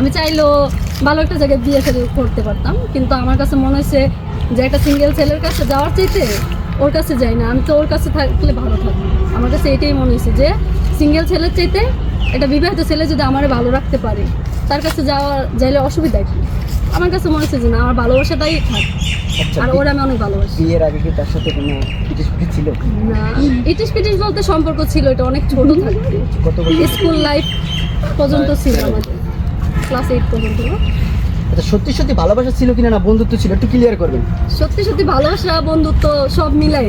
আমি চাইলেও ভালো একটা জায়গায় বিয়ে শাদী করতে পারতাম কিন্তু আমার কাছে মনে হয়েছে যে একটা সিঙ্গেল ছেলের কাছে যাওয়ার চাইতে ওর কাছে যাই না আমি তো ওর কাছে থাকলে ভালো থাকব আমার কাছে এটাই মনে হয়েছে যে সিঙ্গেল ছেলের চাইতে একটা বিবাহিত ছেলে যদি আমার ভালো রাখতে পারে তার কাছে যাওয়া যাইলে অসুবিধা কি? আমার কাছে মনে হচ্ছে যে না আমার ভালোবাসাটাই থাক। আচ্ছা আর ওরা আমি অনেক ভালোবাসি। বিয়ের আগে কি তার সাথে কোনো পিটিস ছিল? না ইটিস পিটিস বলতে সম্পর্ক ছিল এটা অনেক ছোট থাকতে কত স্কুল লাইফ পর্যন্ত ছিল আমাদের। ক্লাস এইট পর্যন্ত আচ্ছা সত্যি সত্যি ভালোবাসা ছিল কিনা না বন্ধুত্ব ছিল একটু ক্লিয়ার করবেন। সত্যি সত্যি ভালোবাসা বন্ধুত্ব সব মিলাই।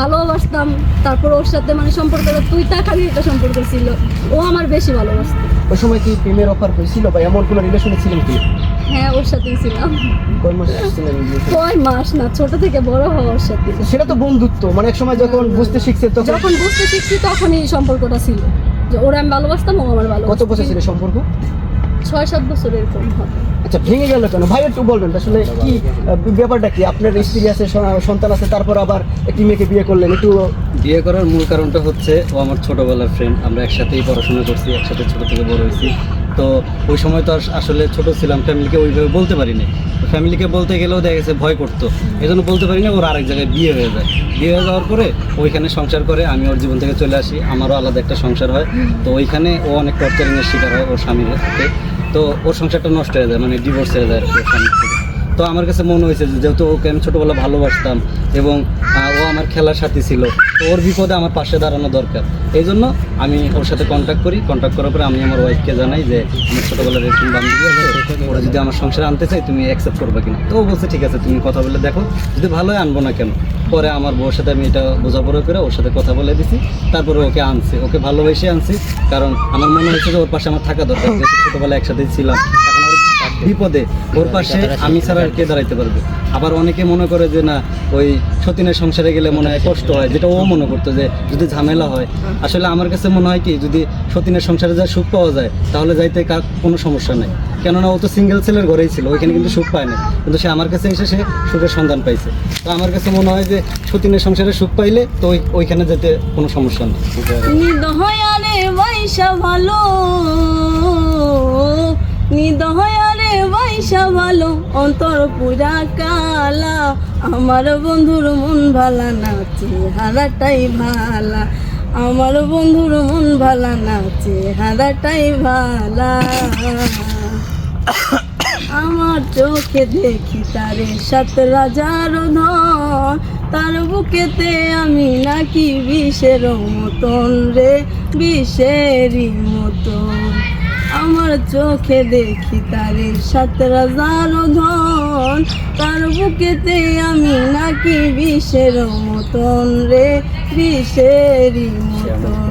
ভালোবাসতাম তারপর ওর সাথে মানে সম্পর্কটা তুই টাকারই একটা সম্পর্ক ছিল। ও আমার বেশি ভালোবাসতো। ওই সময় কি প্রেমের অফার হয়েছিল বা এমন কোনো রিলেশনে ছিলেন কি? হ্যাঁ ওর সাথেই ছিলাম। কয় মাস ছিলেন? কয় মাস না ছোট থেকে বড় হওয়ার সাথে। সেটা তো বন্ধুত্ব। মানে এক সময় যখন বুঝতে শিখছে তখন যখন বুঝতে শিখছি তখনই সম্পর্কটা ছিল। যে ওরা আমি ভালোবাসতাম ও আমার কত ভালোবাসতো বছর ছিল সম্পর্ক? ছয় সাত বছর এরকম হবে। আচ্ছা ভেঙে গেল কেন? ভাই একটু বলবেন আসলে কি ব্যাপারটা কি? আপনার স্ত্রী আছে সন্তান আছে তারপর আবার একটি মেয়েকে বিয়ে করলেন একটু বিয়ে করার মূল কারণটা হচ্ছে ও আমার ছোটবেলার ফ্রেন্ড আমরা একসাথেই পড়াশোনা করছি একসাথে ছোট থেকে বড় হয়েছি। তো ওই সময় তো আর আসলে ছোট ছিলাম ফ্যামিলিকে ওইভাবে বলতে পারিনি ফ্যামিলিকে বলতে গেলেও দেখা গেছে ভয় করতো। এই জন্য বলতে পারি না ওর আরেক জায়গায় বিয়ে হয়ে যায়। বিয়ে হয়ে যাওয়ার পরে ওইখানে সংসার করে আমি ওর জীবন থেকে চলে আসি আমারও আলাদা একটা সংসার হয়। তো ওইখানে ও অনেক টর্চারিংয়ের শিকার হয় ওর স্বামীর হাতে। তো ওর সংসারটা নষ্ট হয়ে যায় মানে ডিভোর্স হয়ে যায় তো আমার কাছে মনে হয়েছে যেহেতু ওকে আমি ছোটোবেলা ভালোবাসতাম এবং ও আমার খেলার সাথী ছিল তো ওর বিপদে আমার পাশে দাঁড়ানো দরকার। এই জন্য আমি ওর সাথে কন্ট্যাক্ট করি। কন্ট্যাক্ট করার পরে আমি আমার ওয়াইফকে জানাই যে, আমার ছোটোবেলার এরকম বান্ধবী আছে। ওরা যদি আমার সংসারে আনতে চাই তুমি অ্যাকসেপ্ট করবে কিনা? তো ও বলছে, ঠিক আছে, তুমি কথা বলে দেখো। যদি ভালো হয়, আনব না কেন? পরে আমার বউর সাথে আমি এটা বোঝাপড়া করে ওর সাথে কথা বলে দিছি। তারপরে ওকে আনছি। ওকে ভালোবেসে আনছি। কারণ আমার মনে হয়েছে যে ওর পাশে আমার থাকা দরকার। ছোটোবেলায় একসাথেই ছিলাম, এখন বিপদে ওর পাশে আমি ছাড়া আর কে দাঁড়াইতে পারবে? আবার অনেকে মনে করে যে না, ওই সতীনের সংসারে গেলে মনে হয় কষ্ট হয়, যেটা ও মনে করতো যে যদি ঝামেলা হয়। আসলে আমার কাছে মনে হয় কি, যদি সতীনের সংসারে যা সুখ পাওয়া যায়, তাহলে যাইতে কার কোনো সমস্যা নেই। কেননা ও তো সিঙ্গেল ছেলের ঘরেই ছিল, ওইখানে কিন্তু সুখ পায় না কিন্তু সে আমার কাছে এসে সে সুখের সন্ধান পাইছে। তো আমার কাছে মনে হয় যে সতীনের সংসারে সুখ পাইলে তো ওই- ওইখানে যেতে কোনো সমস্যা নেই। বাইসা ভালো, অন্তর পুরা কালা। আমার বন্ধুর মন ভালা না, চেহারাটাই ভালা। আমার বন্ধুর মন ভালা না, চেহারাটাই ভালা। আমার চোখে দেখি তারে সাত রাজার ধন। তার বুকেতে আমি নাকি বিষের মতন রে, বিষেরই মতন। আমার চোখে দেখি তারে সাত রাজার ধন। তার বুকেতে আমি নাকি বিষের মতন রে, বিষেরই মতন।